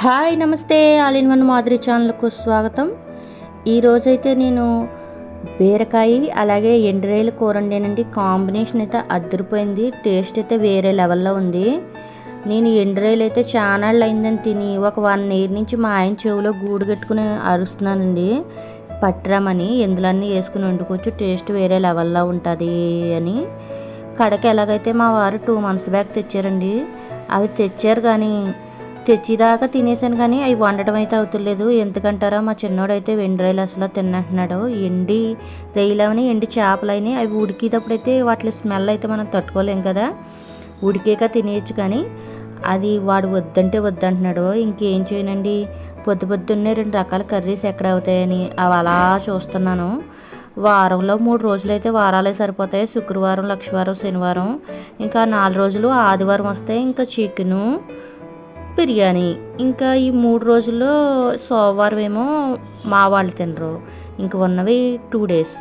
Hi నమస్తే. All in one Madhuri ఛానల్కు స్వాగతం. ఈరోజైతే నేను బీరకాయ అలాగే ఎండ్రాయిల కూర వండానండి కాంబినేషన్ అయితే అద్దరిపోయింది. టేస్ట్ అయితే వేరే లెవెల్లో ఉంది. నేను ఎండ్రాయిలు అయితే చాలా అయిందని తిని ఒక వన్ ఇయర్ నుంచి మా ఆయన చెవిలో గూడు కట్టుకుని అరుస్తున్నానండి. పట్టరామని ఎందులన్నీ వేసుకుని వండుకోవచ్చు. టేస్ట్ వేరే లెవెల్లో ఉంటుంది అని. కడక ఎలాగైతే మా వారు టూ మంత్స్ బ్యాక్ తెచ్చారండి. అవి తెచ్చారు కానీ తెచ్చిదాకా తినేసాను కానీ అవి వండటం అయితే అవుతులేదు. ఎందుకంటారా మా చిన్నోడైతే వెండి రైలు అసలు తినంటున్నాడు ఎండి రైలవని ఎండి చేపలని అవి ఉడికేటప్పుడైతే వాటి స్మెల్ అయితే మనం తట్టుకోలేం కదా. ఉడికేక తినేయచ్చు కానీ అది వాడు వద్దంటే వద్దంటున్నాడు. ఇంకేం చేయనండి? పొద్దు పొద్దున్నే రెండు రకాల కర్రీస్ ఎక్కడ అవుతాయని అవి అలా చూస్తున్నాను. వారంలో మూడు రోజులు అయితే వారాలే సరిపోతాయి. శుక్రవారం లక్షవారం శనివారం. ఇంకా నాలుగు రోజులు ఆదివారం వస్తే ఇంకా చికెను బిర్యానీ. ఇంకా ఈ మూడు రోజుల్లో సోమవారం ఏమో మా వాళ్ళు తినరు. ఇంక ఉన్నవి టూ డేస్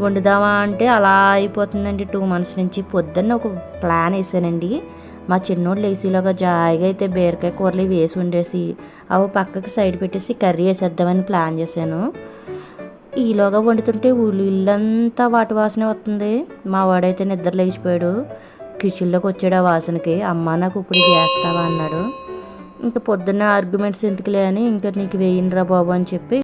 వండుదామా అంటే అలా అయిపోతుందండి. టూ మంత్స్ నుంచి పొద్దున్న ఒక ప్లాన్ వేసానండి. మా చిన్నోడు లేసీలోగా జాయిగా అయితే బీరకాయ కూరలు వేసి వండేసి అవి పక్కకి సైడ్ పెట్టేసి కర్రీ వేసేద్దామని ప్లాన్ చేశాను. ఈలోగా వండుతుంటే ఇల్లంతా వాటి వాసన వస్తుంది. మా వాడైతే నిద్ర లేచిపోయాడు. కిచెన్లోకి వచ్చాడు ఆ వాసనకి. అమ్మ నాకు ఇప్పుడు చేస్తావా అన్నాడు. ఇంకా పొద్దున్న ఆర్గ్యుమెంట్స్ ఎందుకులే అని ఇంకా నీకు వేయనురా బాబు అని చెప్పి